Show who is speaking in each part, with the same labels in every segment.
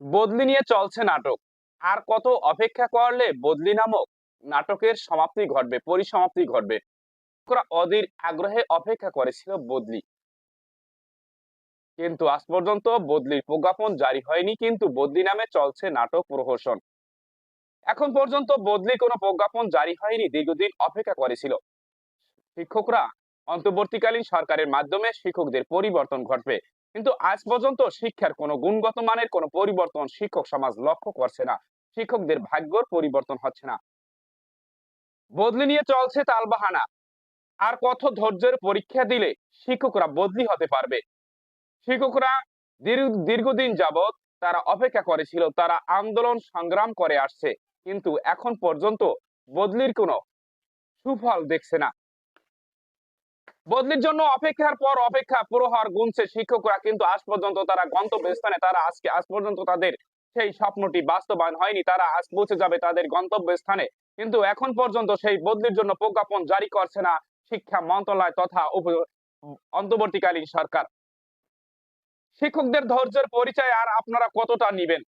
Speaker 1: বদলি নিয়ে চলছে নাটক। আর কত অপেক্ষা করলে বদলি নামক নাটকের সমাপ্তি ঘটবে, পরিসমাপ্তি ঘটবে? অধীর আগ্রহে অপেক্ষা করেছিল বদলি। কিন্তু আজ পর্যন্ত বদলির প্রজ্ঞাপন জারি হয়নি, কিন্তু বদলি নামে চলছে নাটক প্রহসন। এখন পর্যন্ত বদলি কোনো প্রজ্ঞাপন জারি হয়নি, দীর্ঘদিন অপেক্ষা করেছিল। শিক্ষকরা অন্তর্বর্তীকালীন সরকারের মাধ্যমে শিক্ষকদের পরিবর্তন ঘটবে। কিন্তু আজ পর্যন্ত শিক্ষার কোনো গুণগত মানের কোনো পরিবর্তন শিক্ষক সমাজ লক্ষ্য করছে না। শিক্ষকদের ভাগ্যর পরিবর্তন হচ্ছে না। বদলি নিয়ে চলছে তালবাহানা আর কত ধৈর্যের পরীক্ষা দিলে শিক্ষকরা বদলি হতে পারবে? শিক্ষকরা দীর্ঘদিন যাবৎ তারা অপেক্ষা করেছিল, তারা আন্দোলন সংগ্রাম করে আসছে। কিন্তু এখন পর্যন্ত বদলির কোনো সুফল দেখছে না। বদলির জন্য অপেক্ষার পর অপেক্ষা প্রহার গুনছে শিক্ষকরা, কিন্তু আজ পর্যন্ত তারা গন্তব্যস্থানে, তারা আজকে, আজ পর্যন্ত তাদের সেই স্বপ্নটি বাস্তবায়ন হয়নি। তারা আজ পৌঁছে যাবে তাদের গন্তব্যস্থানে। কিন্তু এখন পর্যন্ত সেই বদলির জন্য প্রজ্ঞাপন জারি করছে না শিক্ষা মন্ত্রণালয় তথা অন্তর্বর্তীকালীন সরকার। শিক্ষকদের ধৈর্যের পরিচয় আর আপনারা কতটা নিবেন?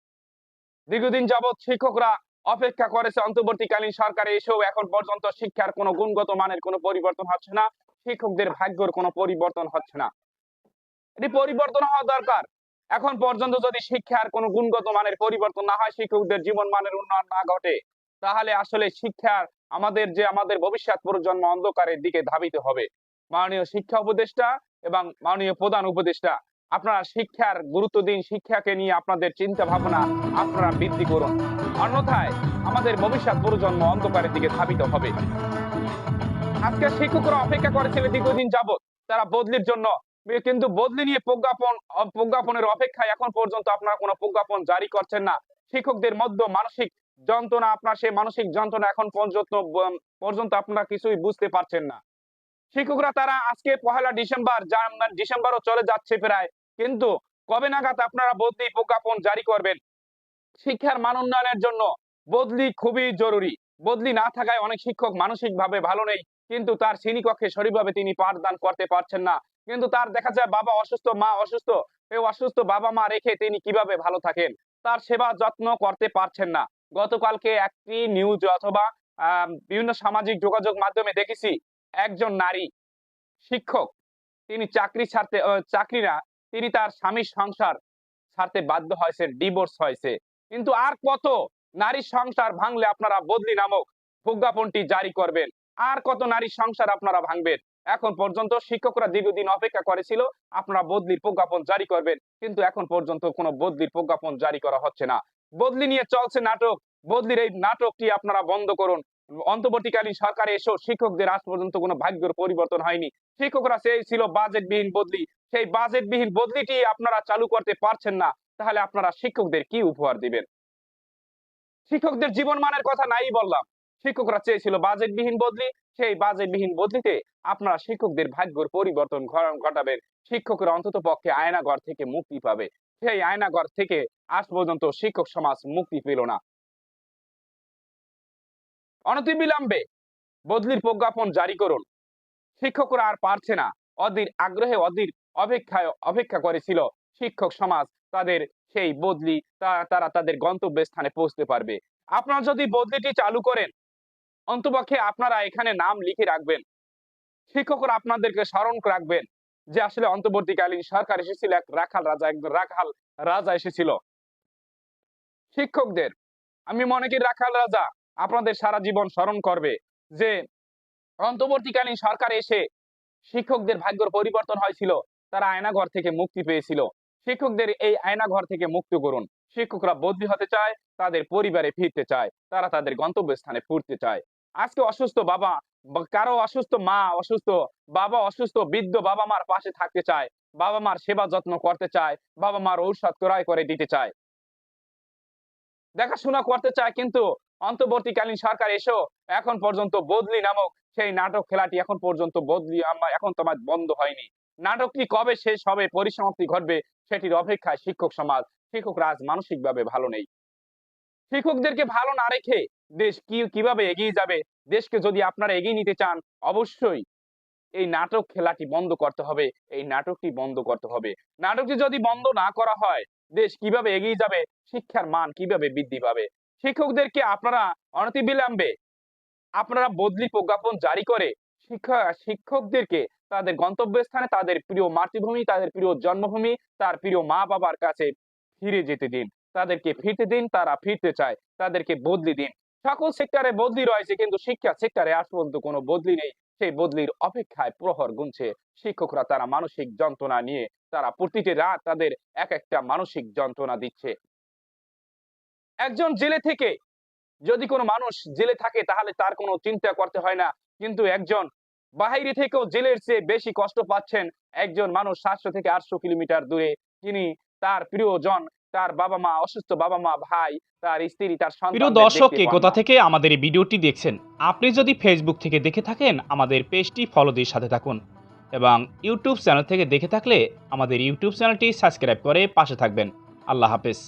Speaker 1: দীর্ঘদিন যাবৎ শিক্ষকরা অপেক্ষা করেছে, অন্তর্বর্তীকালীন সরকারে এসেও এখন পর্যন্ত শিক্ষার কোনো গুণগত মানের কোনো পরিবর্তন হচ্ছে না। শিক্ষকদের ভাগ্যর কোনো পরিবর্তন হচ্ছে না। এটি পরিবর্তন হওয়া দরকার। এখন পর্যন্ত যদি শিক্ষার কোনো গুণগত মানের পরিবর্তন না হয়, শিক্ষকদের জীবন মানের উন্নয়ন না ঘটে, তাহলে আসলে শিক্ষার আমাদের যে আমাদের ভবিষ্যৎ প্রজন্ম অন্ধকারের দিকে ধাবিত হবে। মাননীয় শিক্ষা উপদেষ্টা এবং মাননীয় প্রধান উপদেষ্টা, আপনারা শিক্ষার গুরুত্ব দিন, শিক্ষাকে নিয়ে আপনাদের চিন্তা ভাবনা আপনারা বৃদ্ধি করুন। অন্যথায় আমাদের ভবিষ্যৎ প্রজন্ম অন্ধকারের দিকে ধাবিত হবে। আজকে শিক্ষকরা অপেক্ষা করেছিল দীর্ঘদিন যাবত তারা বদলির জন্য। কিন্তু বদলি নিয়ে প্রজ্ঞাপন, প্রজ্ঞাপনের অপেক্ষায় এখন পর্যন্ত আপনারা কোনো প্রজ্ঞাপন জারি করছেন না। শিক্ষকদের মধ্যে মানসিক যন্ত্রণা, আপনার সেই মানসিক যন্ত্রণা এখন পর্যন্ত পর্যন্ত আপনারা কিছুই বুঝতে পারছেন না। শিক্ষকরা তারা আজকে পহেলা ডিসেম্বর, যা- ডিসেম্বরও চলে যাচ্ছে প্রায়। কিন্তু কবে নাগাদ আপনারা বদলি প্রজ্ঞাপন জারি করবেন? শিক্ষার মান উন্নয়নের জন্য বদলি খুবই জরুরি। বদলি না থাকায় অনেক শিক্ষক মানসিক ভাবে ভালো নেই। কিন্তু তার শ্রেণীকক্ষে সঠিকভাবে তিনি পাঠদান করতে পারছেন না। কিন্তু তার দেখা যায় বাবা অসুস্থ, মা অসুস্থ এই অসুস্থ বাবা মা রেখে তিনি কীভাবে ভালো থাকেন? তার সেবা যত্ন করতে পারছেন না। গতকালকে একটি নিউজ অথবা বিভিন্ন সামাজিক যোগাযোগ মাধ্যমে দেখেছি, একজন নারী শিক্ষক, তিনি চাকরি ছাড়তে চাকরি না, তিনি তার স্বামীর সংসার ছাড়তে বাধ্য হয়েছে ডিভোর্স হয়েছে। কিন্তু আর কত নারী সংসার ভাঙলে আপনারা বদলি নামক প্রজ্ঞাপনটি জারি করবেন। আর কত নারী সংসার আপনারা ভাঙবেন? এখন পর্যন্ত শিক্ষকরা দীর্ঘদিন অপেক্ষা করেছিল, আপনারা বদলির প্রজ্ঞাপন জারি করবেন। কিন্তু এখন পর্যন্ত কোনো বদলির প্রজ্ঞাপন জারি করা হচ্ছে না। বদলি নিয়ে চলছে নাটক। বদলির এই নাটকটি আপনারা বন্ধ করুন। অন্তর্বর্তীকালীন সরকারে এসেও শিক্ষকদের আজ পর্যন্ত কোনো ভাগ্যের পরিবর্তন হয়নি। শিক্ষকরা সেই ছিল বাজেটবিহীন বদলি। সেই বাজেটবিহীন বদলিটি আপনারা চালু করতে পারছেন না। তাহলে আপনারা শিক্ষকদের কি উপহার দিবেন? শিক্ষকদের জীবন মানের কথা নাই বললাম। শিক্ষকরা চেয়েছিল বাজেটবিহীন বদলি, সেই বাজেটবিহীন বদলিতে আপনারা শিক্ষকদের ভাগ্যের পরিবর্তন ঘটাবেন। শিক্ষকরা অন্তত পক্ষে আয়নাঘর থেকে মুক্তি পাবে। সেই আয়নাঘর থেকে আজ পর্যন্ত শিক্ষক সমাজ মুক্তি পেল না। অনতিবিলম্বে বদলির প্রজ্ঞাপন জারি করুন। শিক্ষকরা আর পারছে না। অধীর আগ্রহে অধীর অপেক্ষায় অপেক্ষা করেছিল শিক্ষক সমাজ। তাদের সেই বদলি তারা তাদের গন্তব্যস্থানে পৌঁছতে পারবে। আপনারা যদি বদলিটি চালু করেন অন্তপক্ষে আপনারা এখানে নাম লিখে রাখবেন। শিক্ষকরা আপনাদেরকে স্মরণ রাখবেন যে আসলে অন্তর্বর্তীকালীন সরকার এসেছিল, এক রাখাল রাজা একজন রাখাল রাজা এসেছিল। শিক্ষকদের, আমি মনে করি রাখাল রাজা আপনাদের সারা জীবন স্মরণ করবে যে অন্তর্বর্তীকালীন সরকার এসে শিক্ষকদের ভাগ্যর পরিবর্তন হয়েছিল, তারা আয়নাঘর থেকে মুক্তি পেয়েছিল। শিক্ষকদের এই আয়নাঘর থেকে মুক্ত করুন। শিক্ষকরা বদলি হতে চায়, তাদের পরিবারে ফিরতে চায়, তারা তাদের গন্তব্যস্থানে ফিরতে চায়। আজকে অসুস্থ বাবা কারও অসুস্থ মা অসুস্থ, বাবা অসুস্থ, বৃদ্ধ বাবা মার পাশে থাকতে চায়, বাবা মার সেবা যত্ন করতে চায়, বাবা মার ঔষধ ক্রয় করে দিতে চায়। দেখাশোনা করতে চায় কিন্তু অন্তর্বর্তীকালীন সরকার এসেও এখন পর্যন্ত বদলি নামক সেই নাটক খেলাটি এখন পর্যন্ত বদলি আমার এখন তোমার বন্ধ হয়নি। নাটকটি কবে শেষ হবে, পরিসমাপ্তি ঘটবে সেটির অপেক্ষায় শিক্ষক সমাজ, শিক্ষকরা আজ মানসিকভাবে ভালো নেই। শিক্ষকদেরকে ভালো না রেখে দেশ কি, কীভাবে এগিয়ে যাবে? দেশকে যদি আপনারা এগিয়ে নিতে চান, অবশ্যই এই নাটক খেলাটি বন্ধ করতে হবে। এই নাটকটি বন্ধ করতে হবে। নাটকটি যদি বন্ধ না করা হয়, দেশ কীভাবে এগিয়ে যাবে? শিক্ষার মান কীভাবে বৃদ্ধি পাবে? শিক্ষকদেরকে আপনারা অনতিবিলম্বে আপনারা বদলি প্রজ্ঞাপন জারি করে শিক্ষা, শিক্ষকদেরকে তাদের গন্তব্যস্থানে তাদের প্রিয় মাতৃভূমি, তাদের প্রিয় জন্মভূমি, তার প্রিয় মা বাবার কাছে ফিরে যেতে দিন। তাদেরকে ফিরতে দিন, তারা ফিরতে চায়। তাদেরকে বদলি দিন। সকল সেক্টরে বদলি রয়েছে, কিন্তু শিক্ষা সেক্টরে আজ পর্যন্ত কোনো বদলি নেই। সেই বদলির অপেক্ষায় প্রহর গুনছে শিক্ষকরা। তারা মানসিক যন্ত্রণা নিয়ে তারা প্রতিটি রাত তাদের এক একটা মানসিক যন্ত্রণা দিচ্ছে। একজন জেলে থেকে যদি কোনো মানুষ জেলে থাকে, তাহলে তার কোনো চিন্তা করতে হয় না। কিন্তু একজন বাহিরে থেকেও জেলের চেয়ে বেশি কষ্ট পাচ্ছেন একজন মানুষ সাতশো থেকে আটশো কিলোমিটার দূরে। তিনি তার প্রিয়জন তার বাবা মা অসুস্থ বাবা মা ভাই তার স্ত্রী তার
Speaker 2: প্রিয় দর্শক কে কোথা থেকে আমাদের এই ভিডিওটি দেখছেন। আপনি যদি ফেসবুক থেকে দেখে থাকেন আমাদের পেজটি ফলো দিয়ে সাথে থাকুন এবং ইউটিউব চ্যানেল থেকে দেখে থাকলে আমাদের ইউটিউব চ্যানেলটি সাবস্ক্রাইব করে পাশে থাকবেন। আল্লাহ হাফেজ।